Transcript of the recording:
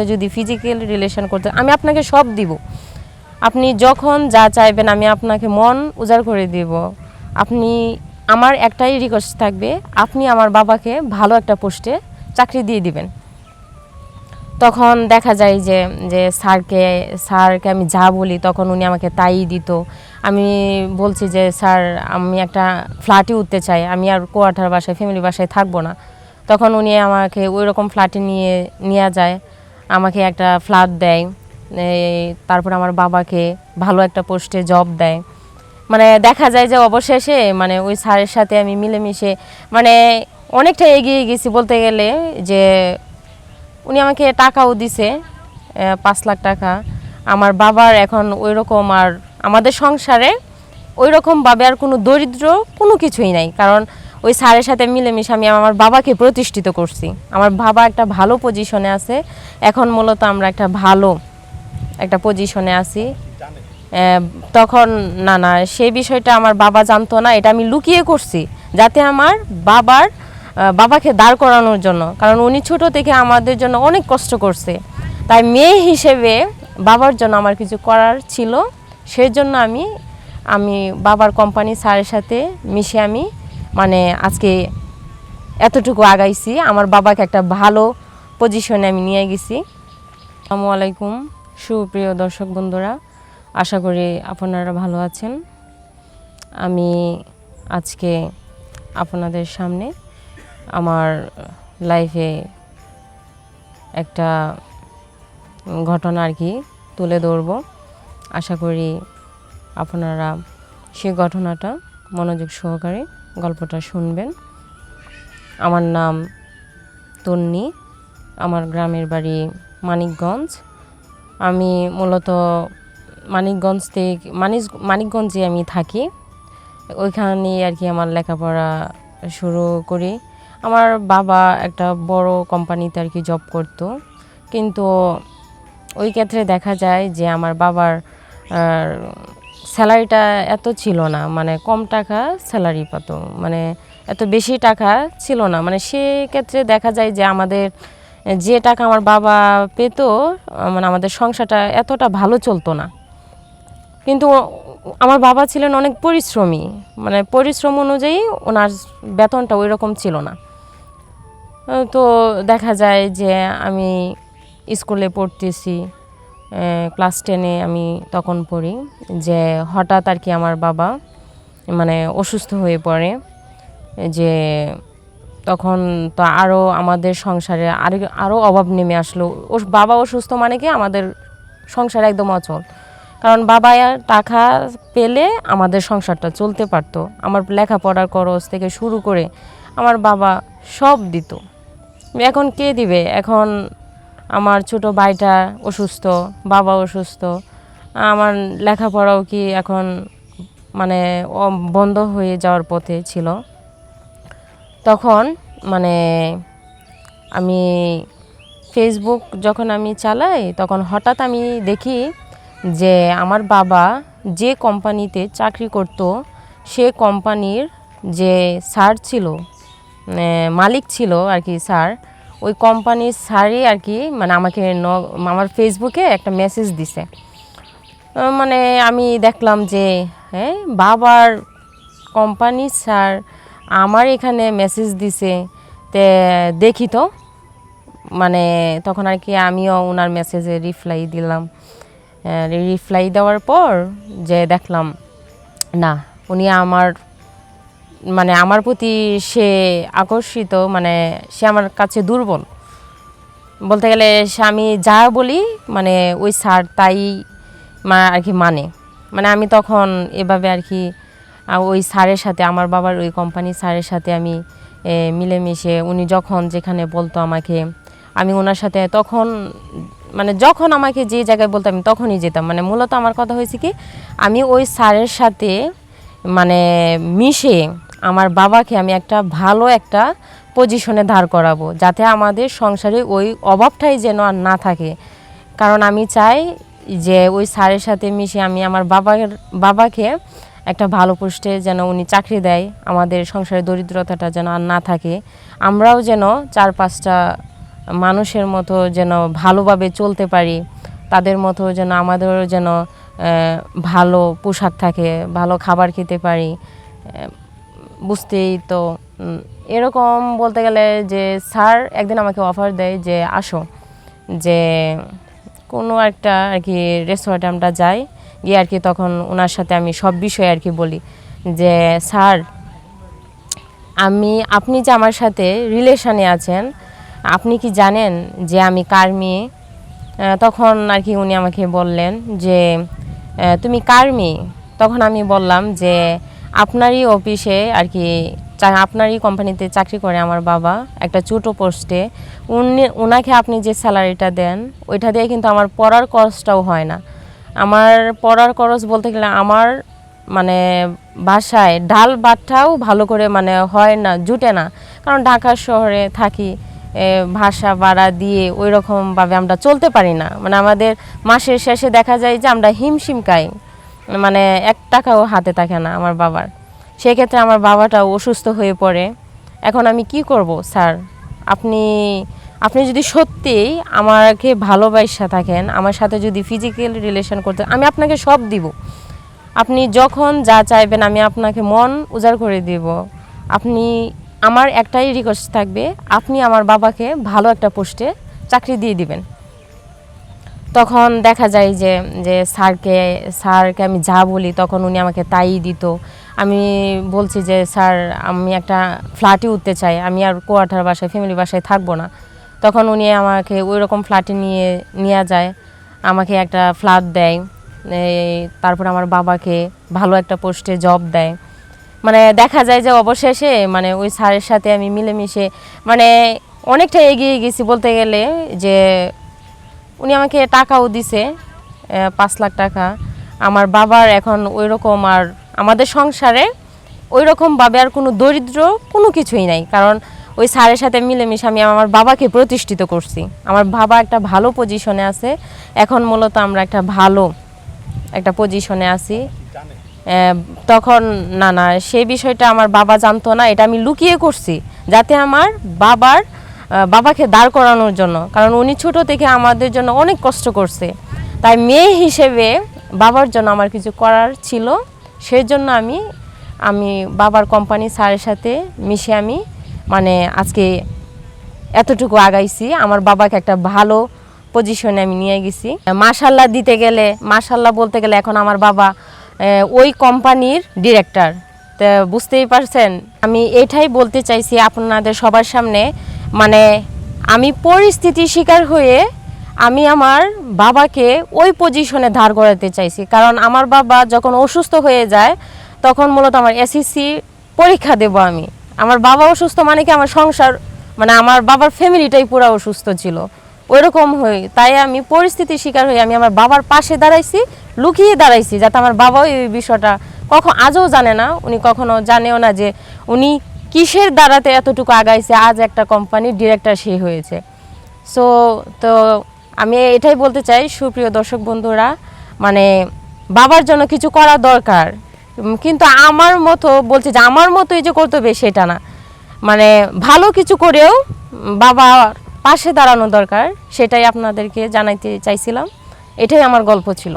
সাথে যদি physical relation করতে, আমি আপনাকে সব দিব। আপনি যখন যা চাইবেন, আমি আপনাকে মন উজাড় করে দিব। আপনি, আমার একটাই রিকোয়েস্ট থাকবে, আপনি আমার বাবাকে ভালো একটা পোস্টে চাকরি দিয়ে দিবেন। তখন দেখা যায় যে যে স্যারকে স্যারকে আমি যা বলি, তখন উনি আমাকে তাই দিত। আমি বলছি যে, স্যার, আমি একটা ফ্ল্যাটে উঠতে চাই, আমি আর কোয়ার্টার বাসায় ফ্যামিলি বাসায় থাকব না। তখন উনি আমাকে ওই রকম ফ্ল্যাটে নিয়ে নিয়ে যায়। আমাকে একটা ফ্ল্যাট দেয় তারপর আমার বাবাকে ভালো একটা পোস্টে জব দেয়। মানে দেখা যায় যে অবশেষে মানে ওই স্যারের সাথে আমি মিলেমিশে মানে অনেকটা এগিয়ে গেছি বলতে গেলে যে উনি আমাকে টাকাও দিছে পাঁচ লাখ টাকা। আমার বাবার এখন ওই রকম আর আমাদের সংসারে ওই রকমভাবে আর কোনো দরিদ্র কোনো কিছুই নাই। কারণ ওই স্যারের সাথে মিলেমিশে আমি আমার বাবাকে প্রতিষ্ঠিত করছি। আমার বাবা একটা ভালো পজিশনে আছে। এখন মূলত আমরা একটা ভালো একটা পজিশনে আছি। তখন না না সেই বিষয়টা আমার বাবা জানতো না, এটা আমি লুকিয়ে করছি যাতে আমার বাবার বাবাকে দাঁড় করানোর জন্য। কারণ উনি ছোট থেকে আমাদের জন্য অনেক কষ্ট করছে। তাই মেয়ে হিসেবে বাবার জন্য আমার কিছু করার ছিল। সেই জন্য আমি আমি বাবার কোম্পানি স্যারের সাথে মিশে আমি মানে আজকে এতটুকু আগাইছি। আমার বাবাকে একটা ভালো পজিশনে আমি নিয়ে গেছি। আসসালামু আলাইকুম, সুপ্রিয় দর্শক বন্ধুরা, আশা করি আপনারা ভালো আছেন। আমি আজকে আপনাদের সামনে আমার লাইফে একটা ঘটনা আর কি তুলে ধরবো। আশা করি আপনারা সেই ঘটনাটা মনোযোগ সহকারে গল্পটা শুনবেন। আমার নাম তন্নি, আমার গ্রামের বাড়ি মানিকগঞ্জ। আমি মূলত মানিকগঞ্জ থেকে মানিক মানিকগঞ্জে আমি থাকি। ওইখানে আর কি আমার লেখাপড়া শুরু করি। আমার বাবা একটা বড় কোম্পানিতে আর কি জব করতো। কিন্তু ওই ক্ষেত্রে দেখা যায় যে আমার বাবার স্যালারিটা এত ছিল না মানে কম টাকা স্যালারি পেত। মানে এত বেশি টাকা ছিল না। মানে সেক্ষেত্রে দেখা যায় যে আমাদের যে টাকা আমার বাবা পেত মানে আমাদের সংসারটা এতটা ভালো চলতো না। কিন্তু আমার বাবা ছিলেন অনেক পরিশ্রমী। মানে পরিশ্রম অনুযায়ী ওনার বেতনটা ওই রকম ছিল না। তো দেখা যায় যে আমি স্কুলে পড়তেছি। ক্লাস টেনে আমি তখন পড়ি যে হঠাৎ আর কি আমার বাবা মানে অসুস্থ হয়ে পড়ে, যে তখন তো আরও আমাদের সংসারে আরও আরও অভাব নেমে আসলো। ওর বাবা অসুস্থ মানে কি আমাদের সংসার একদম অচল। কারণ বাবা টাকা পেলে আমাদের সংসারটা চলতে পারতো। আমার লেখাপড়ার খরচ থেকে শুরু করে আমার বাবা সব দিত। এখন কে দিবে? এখন আমার ছোট ভাইটা অসুস্থ, বাবা অসুস্থ, আমার লেখাপড়াও কি এখন মানে বন্ধ হয়ে যাওয়ার পথে ছিল। তখন মানে আমি ফেসবুক যখন আমি চালাই, তখন হঠাৎ আমি দেখি যে আমার বাবা যে কোম্পানিতে চাকরি করতো, সে কোম্পানির যে স্যার ছিল মানে মালিক ছিল আর কি স্যার ওই কোম্পানির স্যারই আর কি মানে আমাকে আমার ফেসবুকে একটা মেসেজ দিছে। মানে আমি দেখলাম যে হ্যাঁ বাবার কোম্পানি স্যার আমার এখানে মেসেজ দিছে, তে দেখি তো। মানে তখন আর কি আমিও ওনার মেসেজে রিপ্লাই দিলাম। রিপ্লাই দেওয়ার পর যে দেখলাম, না, উনি আমার মানে আমার প্রতি সে আকর্ষিত মানে সে আমার কাছে দুর্বল। বলতে গেলে সে আমি যা বলি মানে ওই স্যার তাই আর কি মানে। মানে আমি তখন এভাবে আর কি ওই স্যারের সাথে, আমার বাবার ওই কোম্পানির স্যারের সাথে আমি মিলেমিশে, উনি যখন যেখানে বলতো আমাকে, আমি ওনার সাথে তখন মানে যখন আমাকে যে জায়গায় বলতো আমি তখনই যেতাম। মানে মূলত আমার কথা হয়েছে কি, আমি ওই স্যারের সাথে মানে মিশে আমার বাবাকে আমি একটা ভালো একটা পজিশনে দাঁড় করাবো, যাতে আমাদের সংসারে ওই অভাবটাই যেন আর না থাকে। কারণ আমি চাই যে ওই স্যারের সাথে মিশে আমি আমার বাবার, বাবাকে একটা ভালো পোস্টে যেন উনি চাকরি দেয়, আমাদের সংসারে দরিদ্রতাটা যেন আর না থাকে। আমরাও যেন চার পাঁচটা মানুষের মতো যেন ভালোভাবে চলতে পারি, তাদের মতো যেন আমাদেরও যেন ভালো পোশাক থাকে, ভালো খাবার খেতে পারি বুঝতেই তো এরকম বলতে গেলে যে স্যার একদিন আমাকে অফার দেয় যে আসো, যে কোনো একটা আর কি রেস্টুরেন্টে আমরা যাই, গিয়ে আর কি তখন ওনার সাথে আমি সব বিষয়ে আর কি বলি যে, স্যার, আমি, আপনি যে আমার সাথে রিলেশনে আছেন, আপনি কি জানেন যে আমি কার মেয়ে? তখন আর কি উনি আমাকে বললেন যে তুমি কার মেয়ে? তখন আমি বললাম যে আপনারই অফিসে আর কি আপনারই কোম্পানিতে চাকরি করে আমার বাবা, একটা ছোটো পোস্টে। উনি ওনাকে আপনি যে স্যালারিটা দেন, ওইটা দিয়ে কিন্তু আমার পড়ার খরচটাও হয় না। আমার পড়ার খরচ বলতে গেলে আমার মানে বাসায় ডাল ভাতটাও ভালো করে মানে হয় না, জুটে না। কারণ ঢাকা শহরে থাকি ভাষা ভাড়া দিয়ে ওই রকমভাবে আমরা চলতে পারি না। মানে আমাদের মাসের শেষে দেখা যায় যে আমরা হিমশিম খাই। মানে এক টাকাও হাতে থাকে না আমার বাবার। সেক্ষেত্রে আমার বাবাটাও অসুস্থ হয়ে পড়ে। এখন আমি কি করব, স্যার? আপনি আপনি যদি সত্যিই আমাকে ভালোবাসা থাকেন, আমার সাথে যদি ফিজিক্যাল রিলেশন করতে, আমি আপনাকে সব দিব। আপনি যখন যা চাইবেন আমি আপনাকে মন উজাড় করে দিব। আপনি, আমার একটাই রিকোয়েস্ট থাকবে, আপনি আমার বাবাকে ভালো একটা পোস্টে চাকরি দিয়ে দিবেন। তখন দেখা যায় যে যে স্যারকে স্যারকে আমি যা বলি তখন উনি আমাকে তাই দিত। আমি বলছি যে, স্যার, আমি একটা ফ্ল্যাটে উঠতে চাই। আমি আর কোয়ার্টার বাসায়, ফ্যামিলি বাসায় থাকব না। তখন উনি আমাকে ওই রকম ফ্ল্যাটে নিয়ে নিয়ে যায়, আমাকে একটা ফ্ল্যাট দেয়। তারপর আমার বাবাকে ভালো একটা পোস্টে জব দেয়। মানে দেখা যায় যে, অবশেষে মানে ওই স্যারের সাথে আমি মিলেমিশে মানে অনেকটা এগিয়ে গেছি বলতে গেলে যে উনি আমাকে টাকাও দিছে পাঁচ লাখ টাকা। আমার বাবার এখন ওই রকম আর আমাদের সংসারে ওই রকমভাবে আর কোনো দরিদ্র কোনো কিছুই নাই। কারণ ওই স্যারের সাথে মিলেমিশে আমি আমার বাবাকে প্রতিষ্ঠিত করছি। আমার বাবা একটা ভালো পজিশনে আছে। এখন মূলত আমরা একটা ভালো একটা পজিশনে আছি। তখন না না সেই বিষয়টা আমার বাবা জানতো না, এটা আমি লুকিয়ে করছি। যাতে আমার বাবার বাবাকে দাঁড় করানোর জন্য। কারণ উনি ছোট থেকে আমাদের জন্য অনেক কষ্ট করছে। তাই মেয়ে হিসেবে বাবার জন্য আমার কিছু করার ছিল। সেই জন্য আমি আমি বাবার কোম্পানি স্যারের সাথে মিশে আমি মানে আজকে এতটুকু আগাইছি। আমার বাবাকে একটা ভালো পজিশনে আমি নিয়ে গেছি। মাশাল্লাহ দিতে গেলে, মাশাল্লাহ বলতে গেলে এখন আমার বাবা ওই কোম্পানির ডিরেক্টর তো বুঝতেই পারছেন? আমি এটাই বলতে চাইছি আপনাদের সবার সামনে মানে আমি পরিস্থিতি শিকার হয়ে আমি আমার বাবাকে ওই পজিশনে ধার করাতে চাইছি। কারণ আমার বাবা যখন অসুস্থ হয়ে যায়, তখন মূলত আমার এসএসসি পরীক্ষা দেব আমি। আমার বাবা অসুস্থ মানে কি আমার সংসার মানে আমার বাবার ফ্যামিলিটাই পুরো অসুস্থ ছিল। ওইরকম হয়ে তাই আমি পরিস্থিতির শিকার হয়ে আমি আমার বাবার পাশে দাঁড়াইছি, লুকিয়ে দাঁড়াইছি, যাতে আমার বাবাও এই বিষয়টা কখন আজও জানে না। উনি কখনো জানেও না যে উনি কিসের দ্বারাতে এতটুকু আগাইছে? আজ একটা কোম্পানির ডিরেক্টর সে হয়েছে। সো তো আমি এটাই বলতে চাই, সুপ্রিয় দর্শক বন্ধুরা মানে বাবার জন্য কিছু করা দরকার। কিন্তু আমার মতো বলছে যে আমার মতো এই যে করতে হবে সেটা না। মানে ভালো কিছু করেও বাবার পাশে দাঁড়ানো দরকার, সেটাই আপনাদেরকে জানাইতে চাইছিলাম। এটাই আমার গল্প ছিল।